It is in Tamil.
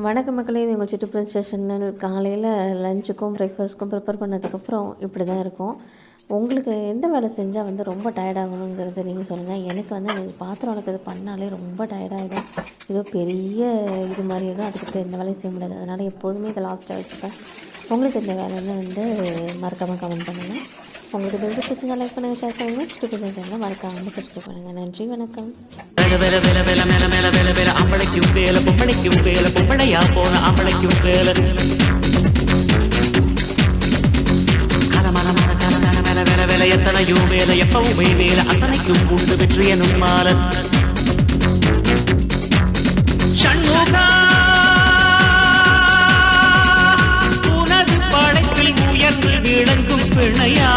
வணக்கம் மக்களே இது உங்கள் சிட்டுப்புறம் ஸ்டேஷன் காலையில் லஞ்சுக்கும் பிரேக்ஃபாஸ்ட்க்கும் ப்ரிப்பேர் பண்ணதுக்கப்புறம் இப்படி தான் இருக்கும். உங்களுக்கு எந்த வேலை செஞ்சால் வந்து ரொம்ப டயர்டாகணுங்கிறத நீங்கள் சொல்லுங்கள் எனக்கு வந்து அந்த பாத்திரம் வளர்க்குறது பண்ணாலே ரொம்ப டயர்டாகிடும் ஏதோ பெரிய இது மாதிரி இருக்கும் அதுக்கப்புறம் எந்த வேலையும் செய்ய முடியாது. அதனால் எப்போதுமே இதை லாஸ்ட்டாக வச்சுப்பேன். உங்களுக்கு இந்த வேலைன்னு வந்து மறக்காமல் கமெண்ட் பண்ணுங்கள் உங்களுக்கு இந்த வீடியோ பிடிச்சிருந்தா லைக் பண்ணுங்கள் ஷேர் பண்ணுங்கள் சிட்டுப்புறம் சேனல் மறக்காமல் சப்ஸ்கிரைப் பண்ணுங்கள் நன்றி வணக்கம். சேல பொம்பளைக்கும் சேல பொம்பளையா போன ஆம்பளைக்கும் சேல எத்தனையோ வேலை எப்பவுமே மேல அத்தனைக்கும் உண்டு வெற்றி எனும் மால. உனது படைகளில் உயர்ந்து விளங்கும் பிணையா.